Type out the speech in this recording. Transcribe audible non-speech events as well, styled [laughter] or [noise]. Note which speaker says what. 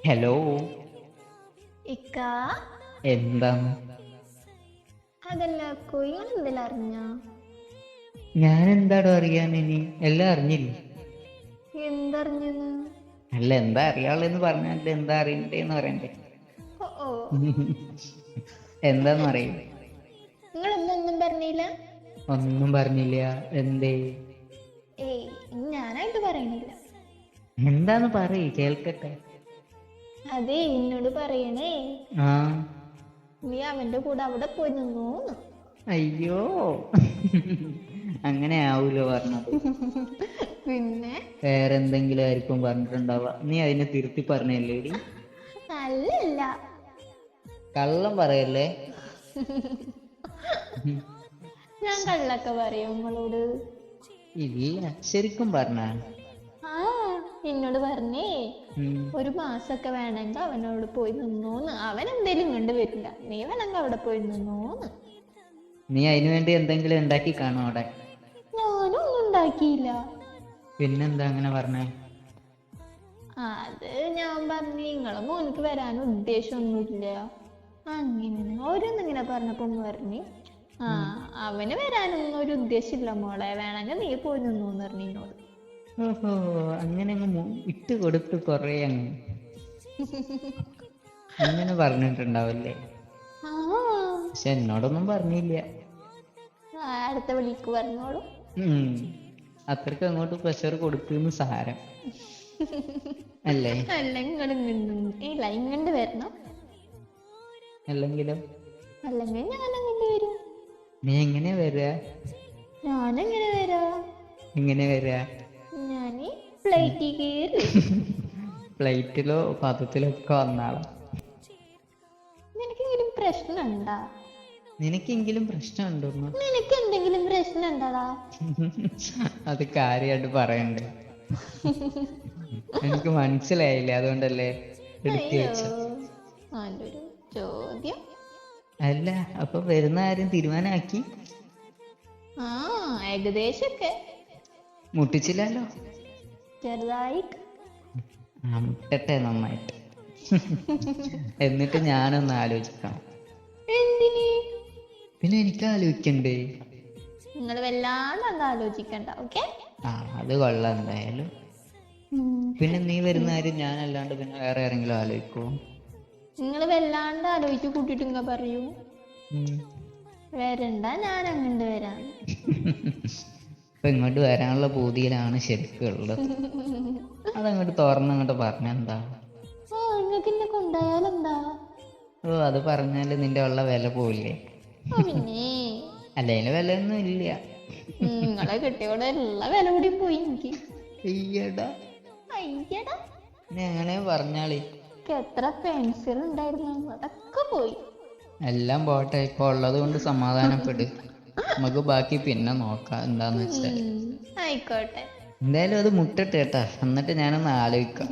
Speaker 1: Hello
Speaker 2: ഇക്ക.
Speaker 1: എന്താ?
Speaker 2: അതല്ല കൊയ്യാൻ എന്തെല്ലാം അറിഞ്ഞ?
Speaker 1: ഞാൻ എന്താടോ അറിയാൻ ഇനി എല്ലാം അറിഞ്ഞില്ലേ?
Speaker 2: എന്തറിഞ്ഞു
Speaker 1: അല്ല എന്താ അറിയാളെന്ന് പറഞ്ഞാൽ എന്താ അറിയണ്ടേന്ന് പറയണ്ടേ. എന്താന്ന് അറിയും
Speaker 2: നിങ്ങളൊന്നും പറഞ്ഞില്ല?
Speaker 1: ഒന്നും പറഞ്ഞില്ല. എന്തേ?
Speaker 2: ഏയ് ഞാനായിട്ട് പറയണില്ല.
Speaker 1: എന്താന്ന് പറയ് കേൾക്കട്ടെ.
Speaker 2: അതെ എന്നോട് പറയണേ. നീ അവന്റെ കൂടെ അവിടെ പോയി
Speaker 1: അയ്യോ. അങ്ങനെ ആവൂലോ പറഞ്ഞത്.
Speaker 2: പിന്നെ?
Speaker 1: വേറെ എന്തെങ്കിലും ആയിരിക്കും പറഞ്ഞിട്ടുണ്ടാവുക. നീ അതിനെ തിരുത്തി പറഞ്ഞല്ലേ
Speaker 2: അല്ലല്ല.
Speaker 1: കള്ളം പറയല്ലേ?
Speaker 2: ഞാൻ കള്ളൊക്കെ പറയും നിങ്ങളോട്.
Speaker 1: ഇല്ല ശരിക്കും പറഞ്ഞ.
Speaker 2: ആ എന്നോട് പറഞ്ഞേ. ഒരു മാസൊക്കെ വേണമെങ്കിൽ അവനോട് പോയി നിന്നോന്ന്. അവൻ എന്തേലും കണ്ടു വരില്ല. നീ വേണമെങ്കിൽ അവിടെ പോയി നിന്നോന്ന്.
Speaker 1: നീ അതിനു വേണ്ടി എന്തെങ്കിലും ഉണ്ടാക്കി കാണോ അവിടെ?
Speaker 2: ഞാനൊന്നും ഉണ്ടാക്കിയില്ല.
Speaker 1: പിന്നെന്താ അങ്ങനെ പറഞ്ഞേ?
Speaker 2: അത് ഞാൻ പറഞ്ഞു നിങ്ങളെ മോനിക്ക് വരാൻ ഉദ്ദേശമൊന്നുമില്ല. അങ്ങനെ ഓരോന്നിങ്ങനെ പറഞ്ഞപ്പോ പറഞ്ഞു ആ അവന് വരാനൊന്നും ഒരു ഉദ്ദേശമില്ല മോളെ. വേണമെങ്കിൽ നീ പോയി നിന്നോന്ന് പറഞ്ഞു എന്നോട്
Speaker 1: ഓഹോ അങ്ങനെ അങ്ങ് ഇട്ട് കൊടുത്ത് കൊറേ അങ്ങ്. അങ്ങനെ പറഞ്ഞിട്ടുണ്ടാവല്ലേ? പക്ഷെ എന്നോടൊന്നും പറഞ്ഞില്ല.
Speaker 2: അടുത്ത വിളിക്ക് പറഞ്ഞോളൂ.
Speaker 1: അത്രയ്ക്ക് അങ്ങോട്ട് പ്രഷർ കൊടുക്കുന്നു സാരം. അല്ലേ?
Speaker 2: അല്ല ഇങ്ങോട്ട് ഇല്ല ഇങ്ങോട്ട് വരണം.
Speaker 1: അല്ലെങ്കിലും?
Speaker 2: അല്ലെങ്കിൽ ഞാൻ അങ്ങോട്ട് വരും.
Speaker 1: നീ എങ്ങനെ വരിക
Speaker 2: ഞാനെങ്ങനെ വരാ?
Speaker 1: എങ്ങനെ വരിക
Speaker 2: ഫ്ലൈറ്റിൽ കയറി
Speaker 1: ഫ്ലൈറ്റിലോ പദത്തിലോ ഒക്കെ വന്നാളാ.
Speaker 2: നിനക്കെങ്കിലും പ്രശ്നമുണ്ടാ?
Speaker 1: നിനക്കെങ്കിലും പ്രശ്നമുണ്ടോ
Speaker 2: നിനക്ക് എന്തെങ്കിലും പ്രശ്നം ഉണ്ടാടാ
Speaker 1: അത് കാര്യമായിട്ട് പറയണ്ടേ. എനിക്ക് മനസ്സിലായില്ല അതുകൊണ്ടല്ലേ എടുത്തു വെച്ചു
Speaker 2: ചോദ്യം.
Speaker 1: അല്ല അപ്പൊ വരുന്ന ആരും തീരുമാനമാക്കി?
Speaker 2: ആ
Speaker 1: മുട്ടിച്ചില്ലല്ലോ?
Speaker 2: ചെറുതായിട്ട്
Speaker 1: മുട്ടട്ടെ നന്നായിട്ട്. എന്നിട്ട് ഞാനൊന്ന് ആലോചിക്കാം
Speaker 2: എന്തിന്?
Speaker 1: പിന്നെ എനിക്ക് ആലോചിക്കണ്ടേ?
Speaker 2: നിങ്ങൾ വല്ലാണ്ട് അങ്ങ് ആലോചിക്കണ്ട ഓക്കെ?
Speaker 1: ആ അത് കൊള്ളാം എന്തായാലും. പിന്നെ നീ വരുന്ന കാര്യം ഞാനല്ലാണ്ട് പിന്നെ വേറെ ആരെങ്കിലും ആലോചിക്കോ
Speaker 2: നിങ്ങൾ വല്ലാണ്ട് ആലോചിച്ച് കൂട്ടിട്ടുങ്ക ഇങ്ങ പറയൂ. വരണ്ട ഞാൻ അങ്ങോട്ട് വരാം. [laughs]
Speaker 1: ഇപ്പൊ ഇങ്ങോട്ട് വരാനുള്ള പൂതിയിലാണ് ശരിക്കും ഉള്ളത്. അതങ്ങോട്ട് തുറന്നങ്ങോട്ട് പറഞ്ഞെന്താ
Speaker 2: ആ നിങ്ങൾക്ക്
Speaker 1: ഓ അത് പറഞ്ഞാൽ നിന്റെ ഉള്ള വില പോയില്ലേ
Speaker 2: അല്ലെങ്കിൽ
Speaker 1: വില ഒന്നും ഇല്ല.
Speaker 2: നിങ്ങളെ കിട്ടിയോടെ ഉള്ള വില കൂടി പോയി എനിക്ക്.
Speaker 1: അയ്യടാ.
Speaker 2: അയ്യടാ.
Speaker 1: പറഞ്ഞാളി
Speaker 2: എത്ര പെൻസിൽ ഉണ്ടായിരുന്നു അതൊക്കെ പോയി.
Speaker 1: എല്ലാം പോട്ടെ ഇപ്പൊ ഉള്ളത് കൊണ്ട് സമാധാനപ്പെട്. നമുക്ക് ബാക്കി പിന്നെ നോക്കാം എന്താന്ന് വെച്ചാൽ
Speaker 2: ആയിക്കോട്ടെ.
Speaker 1: എന്തായാലും അത് മുട്ടട്ടെ കേട്ടാ. എന്നിട്ട് ഞാനൊന്ന് ആലോചിക്കാം.